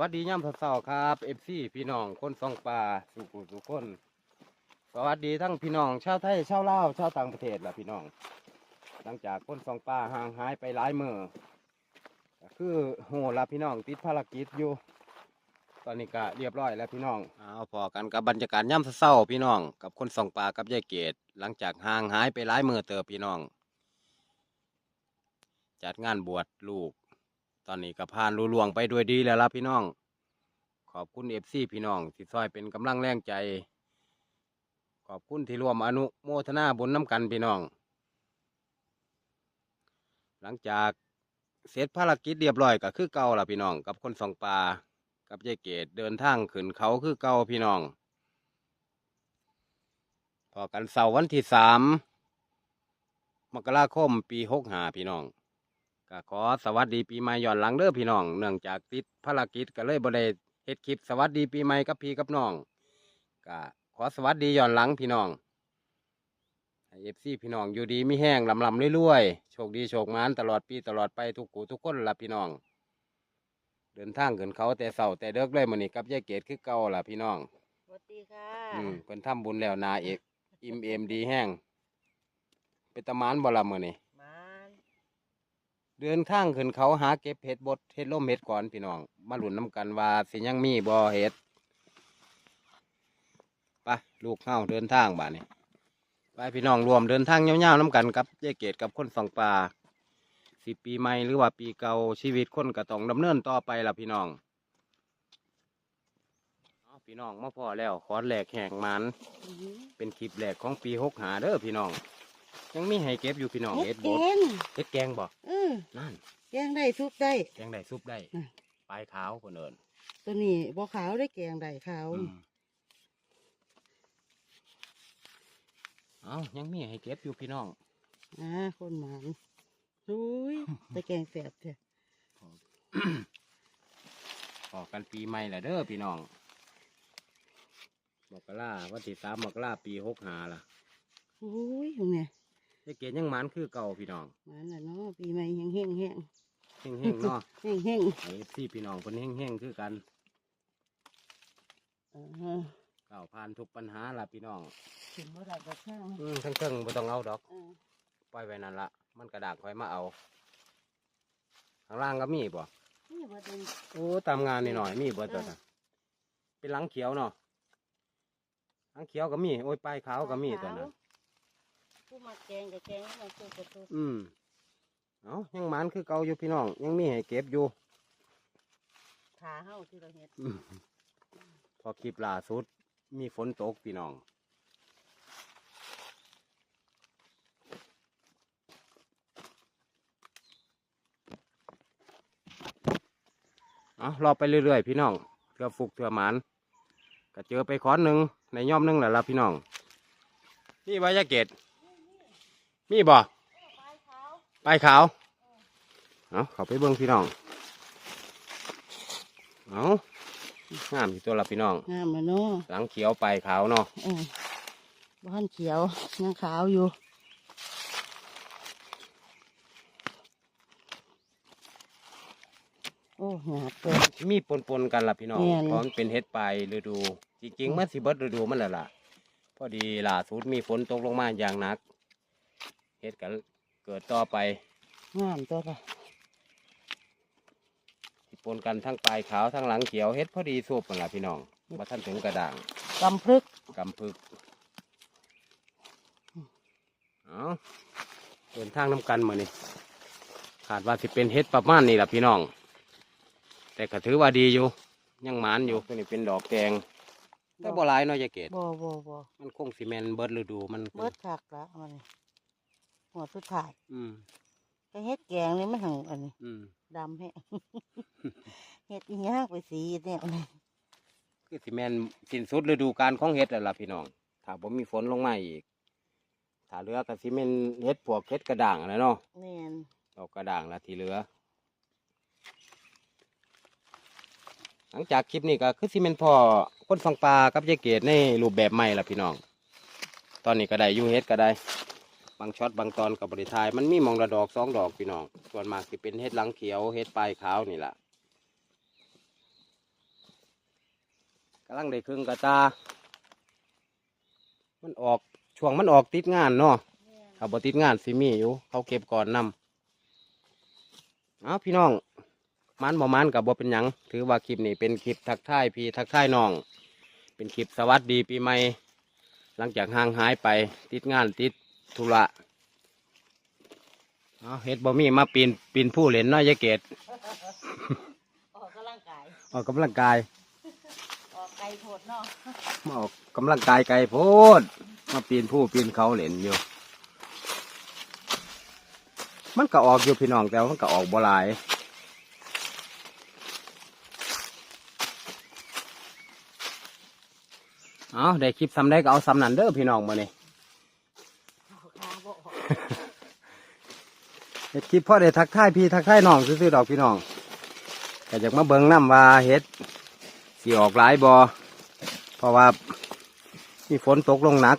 วัสดีย่ำเช้าๆครับเอฟซีพี่น้องคนสองป่าสุขุสุคน สวัสดีทั้งพี่น้องชาวไทยชาวลาวชาวต่างประเทศล่ะพี่น้อง หลังจากคนสองป่าห่างหายไปหลายมือก็คือโหละพี่น้องติดภารกิจอยู่ ตอนนี้ก็เรียบร้อยแล้วพี่น้องเอาพอกันกับบรรยากาศย่ำเช้าๆพี่น้อง กับคนสองป่ากับยายเกดหลังจากห่างหายไปหลายมือเติบพี่น้อง จัดงานบวชลูก ตอนนี้ก็ผ่านลุล่วงไปด้วยดีแล้วล่ะพี่น้อง ขอบคุณเอฟซีพี่น้องที่ซอยเป็นกำลังแรงใจ ขอบคุณที่ร่วมอนุโมทนาบุญน้ำกันพี่น้อง หลังจากเสร็จภารกิจเรียบร้อยก็คือเก่าล่ะพี่น้อง กับคนสองปลากับยายเกดเดินทางขึ้นเขาคือเก่าพี่น้องพอกันเสาร์วันที่สามมกราคมปีหกหาพี่น้อง ก็ขอสวัสดีปีใหม่ย้อนหลังเด้อพี่น้อง เนื่องจากติดภารกิจก็เลยบ่ได้เฮ็ดคลิปสวัสดีปีใหม่กับพี่กับน้องก็ขอสวัสดีย้อนหลังพี่น้องให้เอฟซีพี่น้องอยู่ดีไม่แห้งลำลำเรื่อยๆโชคดีโชคมานตลอดปีตลอดไปทุกกูทุกคนล่ะพี่น้อง เดินทางขึ้นเขาแต่เสาแต่เด็กเลยมื้อนี้กับยายเกดคือเก่าล่ะพี่น้องสวัสดีค่ะอืมเพิ่นทำบุญแล้วนาเอกอิ่มเอมดีแห้งเป็นตะหมานบ่ละมื้อนี้มาน เดินทางขึ้นเขาหาเก็บเห็ดบดเห็ดล่มเห็ดก่อนพี่น้อง มาหลุนน้ำกันว่าสิยังมีบ่อเห็ดไปลูกเข้าเดินทางบ้านี้ไปพี่น้องรวมเดินทางยาวๆน้ำกันกับยายเกดกับคนสองป่าสิปีใหม่หรือว่าปีเก่าชีวิตคนก็ต้องดำเนินต่อไปล่ะพี่น้องพี่น้องมาพอแล้วขอแหลกแหกมันเป็นคลิปแหลกของปีหกหาเด้อพี่น้อง ยังมีให้เก็บอยู่พี่น้องเฮ็เห็ดดแกบดงเห็ดแกงบ่เออนั่นแกงได้ซุปได้ แกงได้ซุปได้อืมปลายขาวคนเอินตัวนี้บ่ขาวได้แกงได้ขาวอืมเอายังมีให้เก็บอยู่พี่น้องอ่าคนหมานอุ้ยแต่แกงแสบเถอะขอกันปีใหม่ละเด้อพี่น้องมกราวันที่สามมกราปีหกหาล่ะอุ้ยตรง เนี้ยได้เกณฑ์ยังหมันคือเก่าพี่น้องหมานละเนาะปีใหม่แห้งแห้งแห้งเฮงเฮงๆเนาะแห้งแห้งไอ้ที่พี่น้องคนเฮงเฮงๆคือกันอ่าก้าวผ่านทุกปัญหาล่ะพี่น้องถึงบ่ได้ดอกข้างอืมทั้งเครื่องไม่ต้องเอาดอกอ่าปล่อยไว้นั่นละมันกระดากคอยมาเอา ข้างล่างก็มีบ่นี่บ่เป็นโอ้ตามงานนี่หน่อยมีเบิดตัวน่ะเป็นหลังเขียวเนาะหลังเขียวก็มี โอ้ยปลายขาวก็มีตัวนั้น ผู้มาแกงกับแกงให้มันสุกกระตุกอืมเอายังหมันคือเก่าอยู่พี่น้อง ยังมีให้เก็บอยู่ขาเฮาที่เราเฮ็ดอืมพอคลิปล่าสุด มีฝนตกพี่น้อง เอารอไปเรื่อยๆพี่น้องเถื่อฟุกเถื่อหมันก็เจอไปขอนหนึ่งในย่อมหนึ่งแหละละพี่น้อง นี่ใบยาเกต มีบ่ปลายขาวปลายขาว เอาเขาไปเบิ้งพี่น้อง เอางามอยู่ตัวละพี่น้อง งามละเนาะหลังเขียวปลายขาวเนาะเออบ้านเขียวยังขาวอยู่ โอ้หยาบเลยมีปนๆกันละพี่น้องแม่นเพราะมันเป็นเฮ็ดปลายฤดู จริงๆมันสิเบิดฤดูมันแหละล่ะ พอดีล่าสุดมีฝนตกลงมาอย่างหนัก เฮ็ดกันเกิดต่อไปงามตัวละสิปนกันทั้งปลายขาวทั้งหลังเขียวเฮ็ดพอดีสูบมันล่ะพี่น้องมาท่านถึงกระด่างกำพรึกกำพึกเอาเดินทางน้ำกันมานี่ขาดว่าสิเป็นเฮ็ดประมาณนี้ล่ะพี่น้อง แต่ก็ถือว่าดีอยู่ยังหมานอยู่ตัวนี้เป็นดอกแดงแต่บ่หลายเนาะยายเกดบ่บ่บ่มันคงสิแมนเบิดฤดูมันเบิดคักละมันนี่ หัวสุดท้ายอืมก็เฮ็ดแกงนี่มันหังอันนี้อืมดำแฮะ เฮ็ดอีหยากไปสีเนี่ยนี่คือสิแมนสิ้นสุดฤดูกาลของเฮ็ดแล้วล่ะพี่น้องถ้าบ่มีฝนลงมาอีก ถ้าเหลือก็สิแม่นเฮ็ดพวกเฮ็ดกระด่างนะเนาะแม่นดอกกระด่างละที่เหลือ หลังจากคลิปนี้ก็คือสิเมนพ่อคนฟังปลากับยายเกดในรูปแบบใหม่ละพี่น้อง ตอนนี้ก็ได้อยูเฮ็ดก็ได้ บางช็อตบางตอนกับบริทายมันมีหมองละดอกสองดอกพี่น้องส่วนมากสิเป็นเฮ็ดหลังเขียวเฮ็ดปลายขาวนี่แหละำลังได้ครึ่งกระตา มันออกช่วงมันออกติดงานเนาะถ้าบ่ติดงานสิมีอยู่ เขาเก็บก่อนนำเอาพี่น้องมันบ่มันกับบ่เป็นหยังถือว่าคลิปนี้เป็นคลิปทักทายพี่ทักทายน้อง เป็นคลิปสวัสดีปีใหม่หลังจากห่างหายไปติดงานติด ธุระเอาเฮ็ดบ่มีมาปีนปีนผู้เล่นเน้อยยายเกตออกกำลังกาย ออกกำลังกาย ออกไกลโพดเนาะมาออกกำลังกายไกลโพด มาปีนผู้ปีนเขาเล่นอยู่ มันก็ออกอยู่พี่น้องแต่ว่ามันก็ออกบ่หลายเอาได้คลิปซ้ำได้ก็เอาซ้ำนั่นเด้อพี่น้องมาเนี่เอาขาบ่ออก เฮ็ดคลิปพ่อได้ทักทายพี่ทักทายน้องซื้อๆดอกพี่น้องก็อยากมาเบิ่งน้ำว่าเฮ็ดสิออกหลายบอเพราะว่ามีฝนตกลงหนัก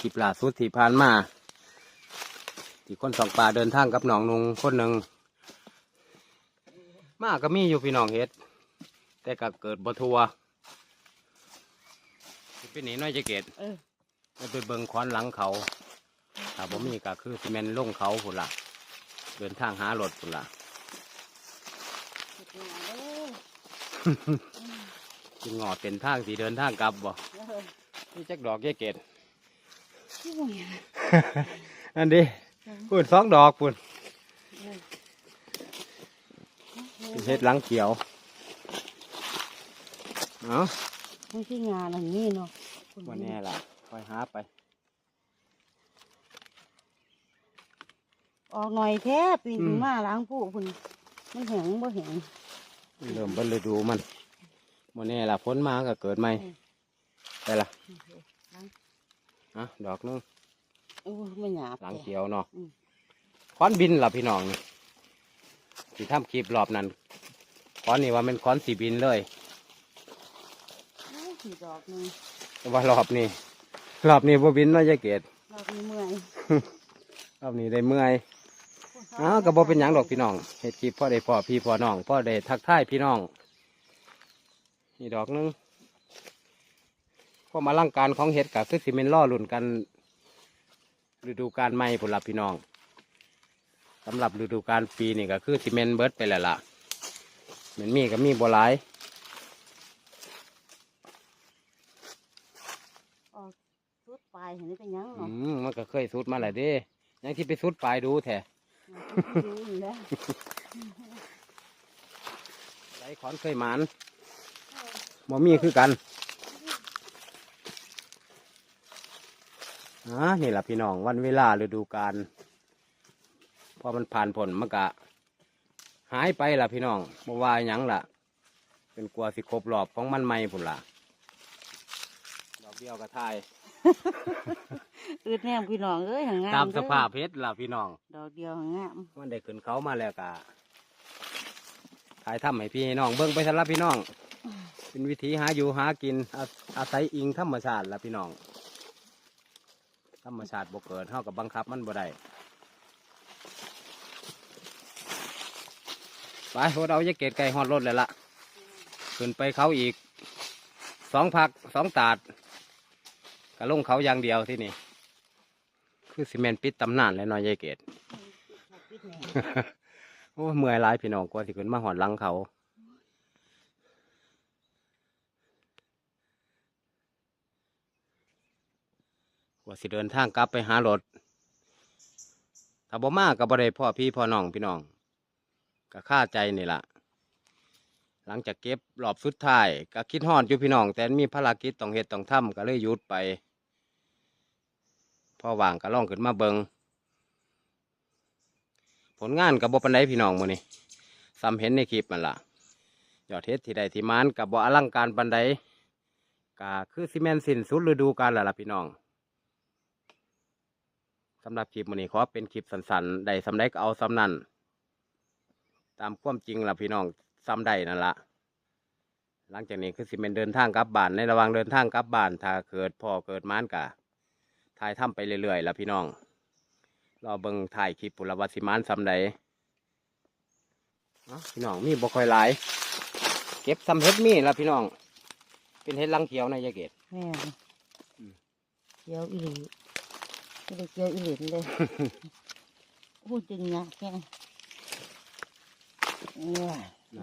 คลิปล่าสุดที่ผ่านมาที่คนสองป่าเดินทางกับน้องนุงคนหนึ่งมาก็มีอยู่พี่น้องเฮ็ด แต่ก็เกิดบ่ทัวสิเป็นหนีน้อยจะเกตเออไม่ไปเบิ่งคอนหลังเขา ถ้าบ่มีก็คือซีเมนต์ลงเขาพุ่นละเดินทางหารถพุ่นละเฮ็ดงานเด้อจึงงอเป็นทางสีเดินทางกลับบ่เออนี่จักดอกแยกเกตที่บ่เห็นอันนี้พุ่นสองดอกพุ่นเป็นเฮ็ดหลังเขียวเนาะมันคืองานอันนี้เนาะคุณวันนี้ล่ะคอยหาไป ออกหน่อยแท้ปีนอืม มาล้างผู้คุณมันแห้งบ่แห้งเริ่มเบิ่งฤดูมันวันนี้ล่ะฝนมาก็เกิดใหม่อืมได้ละล้างอะดอกหนึงโอ้ยไม่หยาบหลังแท้เขียวเนาะอืมค้อนบินล่ะพี่น้องนี่ที่ทำคลิปรอบนั้นค้อนนี่ว่าเป็นค้อนสีบินเลยโอ้ยสีดอกหนึงแต่ว่ารอบนี้รอบนี้บ่บินเนาะยายเกดดอกนี้เมื่อยรอบนี้ได้เมื่อย อ้าวก็บ่เป็นหยังดอกพี่น้องเฮ็ดคลิปพ่อได้พ่อพี่พ่อน้องพ่อได้ทักทายพี่น้อง นี่ดอกหนึงก็มาลังการของเฮ็ดกับคือสิเมนล่อลุ่นกันฤดูกาลใหม่ผลลัพธ์พี่น้องสำหรับฤดูกาลปีนี่ก็คือสิเมนเบิดไปแล้วล่ะเหมือนมีก็มีบัหลาย ออกสุดปลายเห็นได้เป็นหยังอืเนาะมมันก็เคยสุดมาหลายเด้ยังที่ไปสุดปลายดูแท้ ดูอยู่แล้วไรขอนเคยหมานบ่มีคือกันอ่านี่แหละพี่น้องวันเวลาฤดูกาลพอมันผ่านผลมันก็หายไปล่ะพี่น้องบ่ว่าหยังล่ะ เป็นกลัวสิครบรอบของมันใหม่พุ่นล่ะ ดอกเดียวก็ทาย อืดแนมพี่น้องเอ้ยหางงามตามสเด้อภาพเพชรล่ะพี่น้อง ดอกเดียวหางงามมันได้ขึ้นเขามาแล้วกะถ่ายทำให้พี่น้องเบิ้งไปสำหรับพี่น้อง เป็นวิธีหาอยู่หากินอาอาศัยอิงธรรมชาติละพี่น้อง ธรรมชาติบ่เกิดเท่ากับบังคับมันบ่ได้ไปโหดเอาจะเกตไก่ฮอดรถเลยละขึ้นไปเขาอีกสองพักสองตาดกะลงเขาอย่างเดียวที่นี่ คือซีเมนต์ปิดตำนานแล้วเน้อยยายเกตปิดแหน่โอ้ยเมื่อยหลายพี่น้องกว่าสิขึ้นมาหอดหลังเขา กว่าสิเดินทางกลับไปหารถ ถ้าบ่มาก็บ่ได้พ่อพี่พ่อน้องพี่น้องก็ค่าใจนี่ล่ะ หลังจากเก็บรอบสุดท้ายก็คิดฮอดอยู่พี่น้อง แต่มีภารกิจต้องเฮ็ดต้องทำก็เลยหยุดไปพ อว่างก็ล่องขึ้นมาเบิงผลงานกับบปันไดพี่น้องมือนี้ซ้ำเห็นในคลิปมันล่ะยอดเฮ็ดที่ใดที่มานกับบ่อลังการปันไดก็คือซีเมนต์สินสุดฤดูกาลแล้วล่ะพี่น้องสำหรับคลิปมือนี้ขอเป็นคลิปสั้นๆได้สำใดก็เอาซ้ำนั้นตามความจริงล่ะพี่น้องซ้ำใดนั่นล่ะหลังจากนี้คือสิเมนเดินทางกลับบ้านในระหว่างเดินทางกลับบ้านถ้าเกิดพ่อเกิดมานกะ ถ่ายทำไปเรื่อยๆล่ะพี่น้องรอเบิ่งถ่ายคลิปปุรวัสิมานซำใดเนาะพี่น้องมีบ่ค่อยหลาย เก็บซ้ำเฮ็ดมีละพี่น้อง เป็นเฮ็ดลังเขียวนะยายเกดแม่นอืมเกี่ยวอีหลีไม่ได้เกี่ยวอีหลีนเลยโอ้ยจึงยากแค่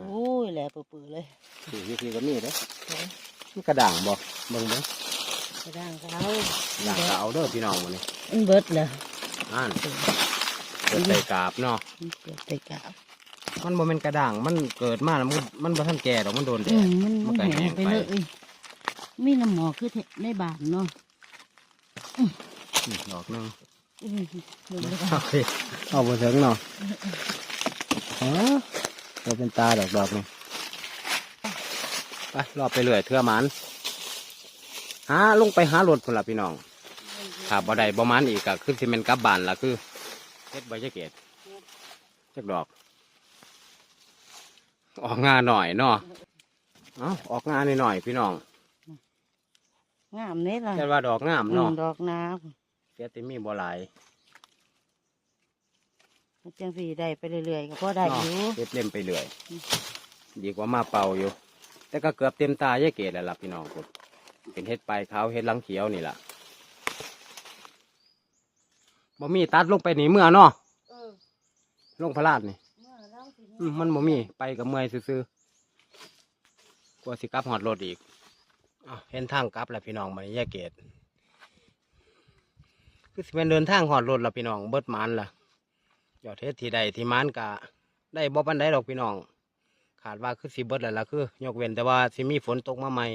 โอ้ยแหลเปื่อยๆเลยนี่วิธีก็มีเด้อเดี๋ยวมีกระด่างบ่เบิ่งเบิ่ง กระด้างเขาด่างก็เอาเด้อพี่น้องมื้อนี้มันเบิดเลยอ่านเกิดใส่กาบเนาะมันเกิดแต่กาวมันบ่แม่นกระด่างมันเกิดมาแล้วมันมันบ่ทันแก่ดอกมันโดนแดอืดมมันมัมันนก็แห้งแห้งไปไปเลยมีน้ำหมอกคือในบ้านเนาะนี่ดอกหนึงอืมเบิ่งเลยโอเคเอาบ่ถึงเนาะฮะเราเป็นตาดอกดอกนี่ไปรอบไปเรื่อยเทื่อหมัน หาลงไปหารถพุ่นล่ะพี่น้องถ้าบ่ได้บ่มันอีกก็คือสิแม่นกลับบ้านล่ะคือเฮ็ดใบจะเกตจักดอก ออกงาหน่อยเนาะเอ้าออกงาหน่อยๆพี่น้องงามเน่ล่ะแต่ว่าดอกงามอืเนาะมดอกน้เสียติมีบ่หลายำมันจังสีได้ไปเรื่อยๆก็พอได้อยู่เนาะเฮ็ดเล่มไปเรื่อย ดีกว่ามาเป่าอยู่ แต่ก็เกือบเต็มตายายเกตแล้วล่ะพี่น้องพุ่น เป็นเฮ็ดปลายขาวเฮ็ดหลังเขียวนี่ล่ะบ่มีตัดลงไปนี่เมื่อเนาะเออลงพระลาดนี่เมื่อเราสิอืมมันบ่มีไปกับเมื่อยซื่อๆกลัวสิกลับหอดรถอีกอ้าวเห็นทางกลับแล้วพี่น้องมาแยกเกตคือสิเป็นเดินทางหอดรถแล้วพี่น้องเบิดหมันล่ะยอดเทศที่ใดที่หมันกะ ได้บ่ปันไดดอกพี่น้อง ขาดว่าคือสิเบิดแล้วล่ะคือยกเว้นแต่ว่าสิมีฝนตกมาใหม่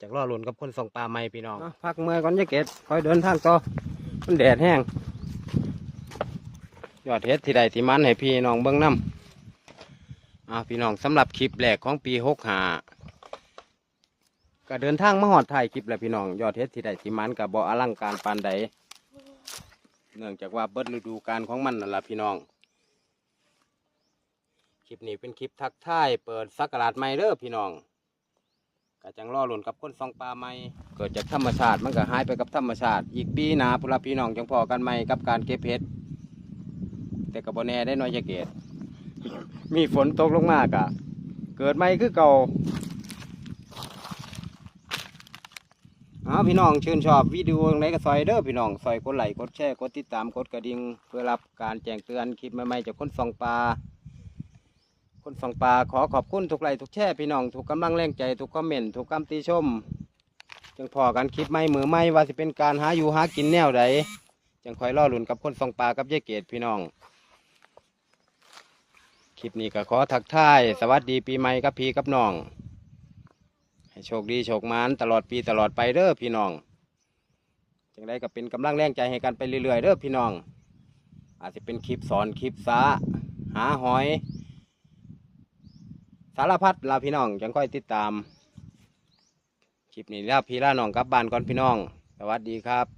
จากรอหลุนกับคนส่งปลาใหม่พี่น้องพักเมื่อก่อนแยกเกตคอยเดินทางต่อมันแดดแห้งยอดเฮ็ดที่ใดที่มันให้พี่น้องเบิ่งน้ำอ่าพี่น้องสำหรับคลิปแรกของปีหกหาก็เดินทางมาหอดถ่ายคลิปแล้วพี่น้องยอดเฮ็ดที่ใดที่มันกับบ่อลังการปานใดเนื่องจากว่าเบิดฤดูกาลของมันนั่นละพี่น้องคลิปนี้เป็นคลิปทักทายเปิดสักราชใหม่เด้อพี่น้อง ก็จังรอหล่นกับคนสองปลาใหม่เกิดจากธรรมชาติมันก็หายไปกับธรรมชาติ อีกปีหนาพุนละพี่น้องจังพอกันใหม่กับการเก็บเห็ดแต่กับบแน่ได้น้อยจะเกตมีฝนตกลงมากะเกิดไม่คือเก่าเอาพี่น้องชื่นชอบวิดีโอไหนก็ซอยเด้อพี่น้องซอยกดไลค์กดแชร์กดติดตามกดกระดิ่งเพื่อรับการแจ้งเตือนคลิปใหม่ๆจากคนส่องปลา คนส่งปลาขอขอบคุณทุกไลค์ทุกแชร์พี่น้องทุกกำลังแรงใจทุกคอมเมนต์ทุกคำติชมจึงพอกันคลิปใหม่มือใหม่ว่าสิเป็นการหาอยู่หากินแนวใดจังคอยล่อหลุนกับคนส่งปลากับยายเกดพี่น้องคลิปนี้ก็ขอทักทาย สวัสดีปีใหม่กับพี่กับน้อง ให้โชคดีโชคมานตลอดปีตลอดไปเด้อพี่น้องจังได้ก็เป็นกำลังแรงใจให้กันไปเรื่อยๆเด้อพี่น้อง อาจจะเป็นคลิปสอนคลิปสาหาหอย สารพัดลาพี่น้องจังค่อยติดตามคลิปนี้ลาพี่ลาน้องกลับบ้านก่อนพี่น้อง สวัสดีครับ